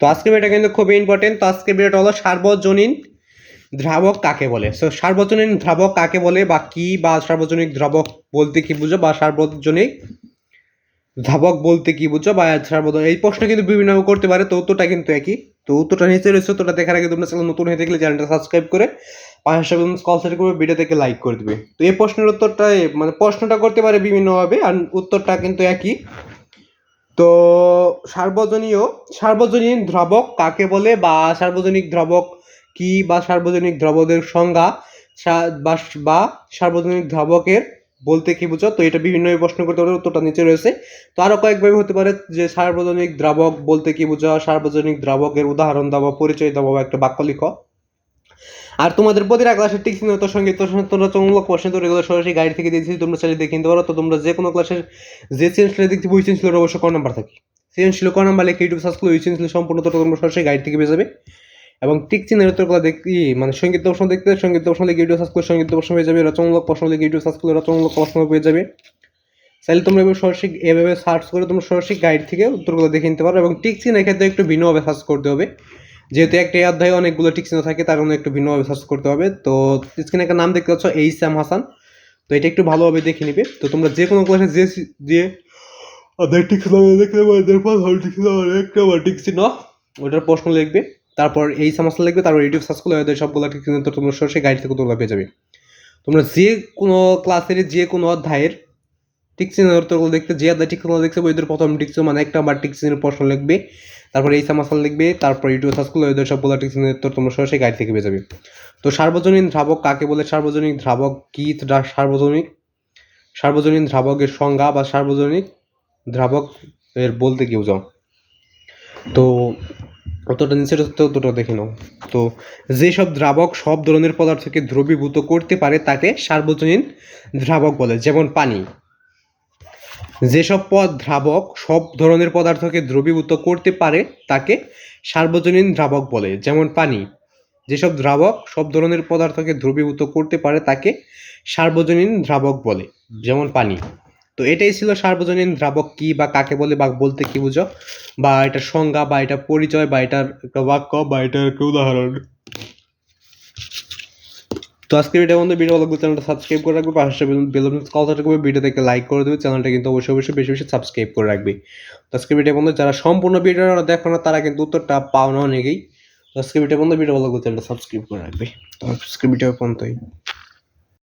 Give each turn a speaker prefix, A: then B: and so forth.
A: তো আজকের ভিডিওটা কিন্তু খুবই ইম্পর্টেন্ট তো আজকের ভিডিওটা হলো সার্বজনীন দ্রাবক কাকে বলে? সো সার্বজনীন দ্রাবক কাকে বলে বা কি বা সার্বজনিক দ্রাবক বলতে কি বুঝো বা সার্বজনিক ধাবক বলতে কি বুঝো বা সার্বজনীন, এই প্রশ্ন কিন্তু বিভিন্ন করতে পারে, তো উত্তরটা কিন্তু একই। তো উত্তরটা নিচে রয়েছে, উত্তরটা দেখার আগে তোমরা চ্যানেল নতুন হয়ে থাকলে চ্যানেলটা সাবস্ক্রাইব করে পাশে কল সেট করে ভিডিও থেকে লাইক করে দিবে। তো এই প্রশ্নের উত্তরটা মানে প্রশ্নটা করতে পারে বিভিন্নভাবে, আর উত্তরটা কিন্তু একই। তো সার্বজনীয়, সার্বজনীন দ্রাবক কাকে বলে বা সার্বজনিক দ্রাবক কি বা সার্বজনিক দ্রাবকের সংজ্ঞা? বা সার্বজনীন দ্রাবকের বলতে কি বুঝো? তো এটা বিভিন্ন প্রশ্ন করতে পারে, উত্তরটা নিচে রয়েছে। তো আরও কয়েকভাবে হতে পারে যে সার্বজনিক দ্রাবক বলতে কি বুঝো? সার্বজনিক দ্রাবকের উদাহরণ দাও পরিচয় দাও বা একটা বাক্য লিখো। আর তোমাদের প্রতিটা ক্লাসের টিক চিহ্ন তো সঙ্গে তোমরা চমূলক প্রশ্ন তো এগুলো সরাসরি গাইড থেকে দিয়েছি, তোমরা চাইলে দেখে নিতে পারো। তো তোমরা যে কোনো ক্লাসের যে চেঞ্জটা দেখতে ওই চেঞ্জগুলোর অবশ্য ক নাম্বার থাকে চেঞ্জগুলো ক নাম্বার লেখে ইউটিউব সার্চ করলে ওই চেঞ্জগুলো সম্পূর্ণ, তো তোমরা সরাসরি গাইড থেকে পেয়ে যাবে। এবং টিক চিহ্নের উত্তরগুলো দেখতে মানে সংগীত প্রশ্ন দেখতে, সংগীত প্রশ্ন লিখে ইউটিউব সার্চ করলে সংগীত প্রশ্ন পেয়ে যাবে রচনামূলক প্রশ্ন লিখে ইউটিউব সার্চ করলে রচনামূলক প্রশ্ন পেয়ে যাবে। চাইলে তোমরা এভাবে সরাসরি এভাবে সার্চ করে তোমরা সরাসরি গাইড থেকে উত্তরগুলো দেখে নিতে পারো এবং টিক চিহ্নের ক্ষেত্রে একটু ভিন্নভাবে সার্চ করতে হবে। যেহেতু একটা অধ্যায়ে অনেকগুলো টিক চিহ্ন থাকে, তার জন্য একটু ভিন্নভাবে সার্চ করতে হবে। তো স্ক্রিনে একটা নাম দেখতে পাচ্ছ এইচ এম হাসান। তো এটা একটু ভালোভাবে দেখে নিবে। তো তোমরা যে কোনো ক্লাসে যে যে অধ্যায় টিক চিহ্ন দেখতে পাবে এরপর হল চিহ্ন একটা চিহ্ন ওটার প্রশ্ন লিখবে। তারপর এই সমস্যা লিখবে, তারপর ইউটিউব সার্চ করলে ওদের সবগুলো টিক চিহ্ন তোমরা সরাসরি গাইড থেকে তোমরা পেয়ে যাবে। তোমরা যে কোনো ক্লাসের যে কোনো অধ্যায়ের টিক চিহ্নের দেখতে যে অধ্যায় টিক চিহ্ন দেখছে ওইদের প্রথম টিক মানে একটা বা টিক প্রশ্ন লিখবে, তারপর এই সামাসাল লিখবে, তারপর ইউটিউব সার্চ করলে ওদের সবগুলো টিক চিহ্নের উত্তর তোমরা সরাসরি গাইড থেকে পেয়ে যাবে। তো সার্বজনীন ধ্রাবক কাকে বলে? সার্বজনীন ধ্রাবক কি? সার্বজনীন সার্বজনীন ধ্রাবকের সংজ্ঞা বা সার্বজনীন ধ্রাবক এর বলতে কি বোঝাও। তো অতটা নিচের উত্তরটা দেখে নাও। তো যেসব দ্রাবক সব ধরনের পদার্থকে দ্রবীভূত করতে পারে, তাকে সার্বজনীন দ্রাবক বলে, যেমন পানি। যেসব পদ দ্রাবক সব ধরনের পদার্থকে দ্রবীভূত করতে পারে, তাকে সার্বজনীন দ্রাবক বলে, যেমন পানি। যেসব দ্রাবক সব ধরনের পদার্থকে দ্রবীভূত করতে পারে, তাকে সার্বজনীন দ্রাবক বলে, যেমন পানি। তো এটাই ছিল সার্বজনীন দ্রাবক কি বা কাকে বলে বা বলতে কি বুঝো? বা এটার সংজ্ঞা বা এটা পরিচয় বা এটার একটা বাক্য বা এটার একটা উদাহরণ। তো আজকে ভিডিও বন্ধু ভিডিও ভালো চ্যানেলটা সাবস্ক্রাইব করে রাখবে, পাশে কলটা করবে ভিডিওটাকে লাইক করে দেবে চ্যানেলটা কিন্তু অবশ্যই অবশ্যই বেশি বেশি সাবস্ক্রাইব করে রাখবে। তো আজকে ভিডিও বন্ধু যারা সম্পূর্ণ ভিডিওটা দেখো না, তারা কিন্তু উত্তরটা পাও না অনেকেই। তো আজকে ভিডিও বন্ধু ভিডিও ভালো চ্যানেলটা সাবস্ক্রাইব করে রাখবে। তো আজকে ভিডিও পর্যন্তই।